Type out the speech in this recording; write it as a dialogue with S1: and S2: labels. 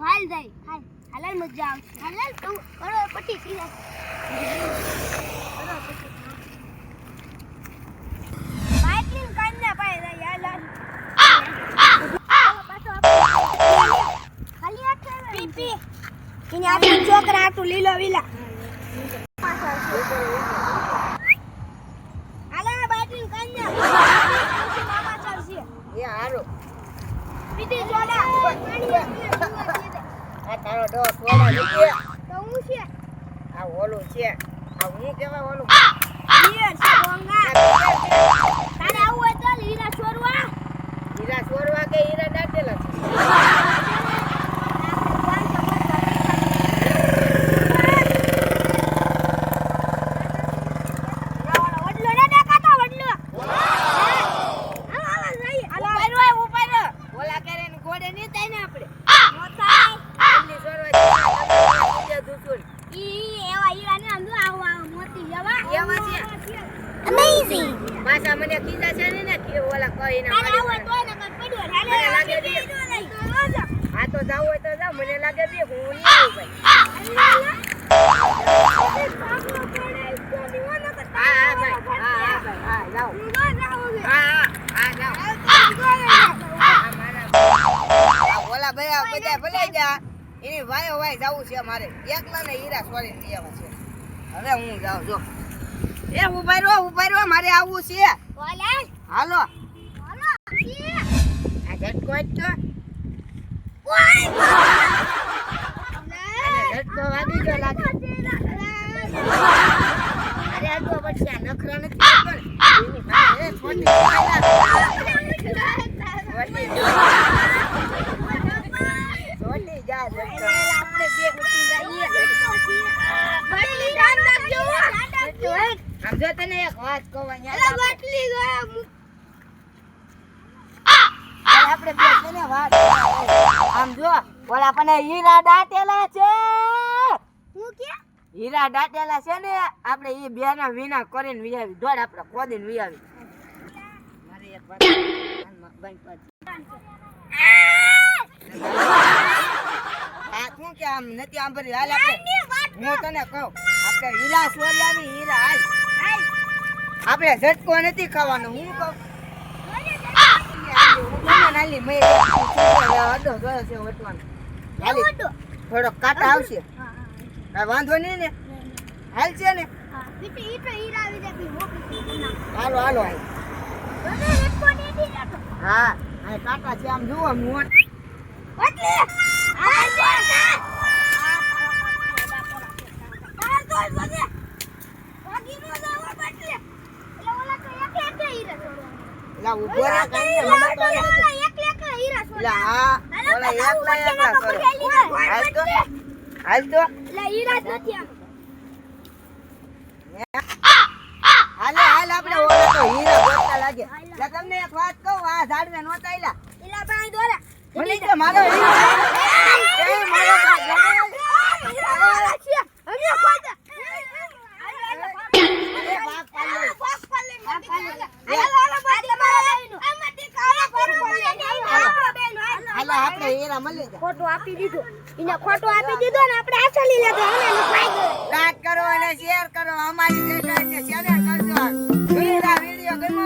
S1: હાલ જાય હાલ. હાલ મજા આવશે. હાલ તું કરોડપતિ સીધા. કરોડપતિ બાઇકિંગ કાન્યા પાય જાય હાલ ખાલી આપણે છોકરા આટલું લીલો વિલા હાલો બાઇકિંગ કાન્યા મામા ચાલશે
S2: એ હારું.
S1: જોડા.
S2: આ તારો ડો થોડા લીધે
S1: તો હું છે
S2: આ ઓલું છે આ હું કેવાય ઓલું
S1: છે ડોંગા તારે આવું હોય તો લીલા છોરવા
S2: હીરા ચોરવા કે હીરા દાટેલા છે
S1: વડલો ને દેખાતો વડલો
S2: ઓલા કરે ને ઘોડે નહીં થાય ને આપણે
S1: મોટા
S2: એમની ચોરવા છે દૂધું
S1: ઈ એવા હીરા ને આમ જો આવું આવું મોતી જવા
S2: એવા છે? પાછા મને કીધા છે ને ને કે ઓલા કઈ ના
S1: આવું તો પડ્યો હાલે
S2: લાગે જાવ હોય જાવ મને લાગે હું નહીં આવું ભાઈ. એની વાય વાય જાવું છે મારે એકલા ને હીરા સોરી લેવા છે. હવે હું જાઉં જો. એ ઊભા રહો ઊભા રહો મારે આવવું છે. હાલો. આ ઝટકો જ તો. આને ઝટકો વાગી ગયો લાગે. અરે આ તો પછી નખરા નથી કરતો ને એની પાસે એ છોટી છોટી જા ઝટકો
S1: આપણે બે ઉઠી જઈએ
S2: આમ જો તને એક વાત કહું અહીંયા
S1: બાટલી ગયા
S2: આપણે બે વાત આમ જો ઓલા પણ હીરા દાટેલા છે.
S1: હું કે
S2: હીરા દાટેલા છે ને આપણે એ બે ના વિના કરીને વિયાવી દોડ આપણે કોદીને વિયાવી મારે એક વાત બંધ આ શું કે આમ નથી આંભરી હાલ આપણે હું તને કહું આપણે હીરા સોરિયાની હીરા હાલ. આપણે ઝટકો નથી ખાવાનો હું કહું થોડોક કાંટા આવશે કાંઈ વાંધો નહીં ને હાલ છે ને હાલો હાલો હા કાંટા છે આમ જુઓ મોટ
S1: જો આ તો બધે ભાગી નો જાવ બાટલી એટલે ઓલા તો એક એક હીરા છોડવા
S2: લા ઊભો રહે કાંઈ મને તો આવી નથી.
S1: ઓલા એક એક હીરા
S2: લા
S1: છોડવા
S2: હા ઓલા એકલા એકલા કરે. હાલ તો હાલ તો.
S1: એટલે હીરા નથી
S2: હાલે હાલ આપણે ઓલા તો હીરા ગોતતા લાગે. લા તમને એક વાત કહું આ ઝાડવે નહોતા આયલા
S1: એલા બાય દોરા.
S2: ભલે તો મારો હીરો એ મારો ભાઈ એ બાપ પાડે. હાલો આપણે હીરા મળી જાય
S1: ખોટું આપી દીધું. એને ખોટો આપી દીધો ને આપણે આસલી લેતો અને ફાયદો
S2: લાઈક કરો અને શેર કરો. અમારી ચેનલને શેર કરજો. વીડિયો ગમ્યો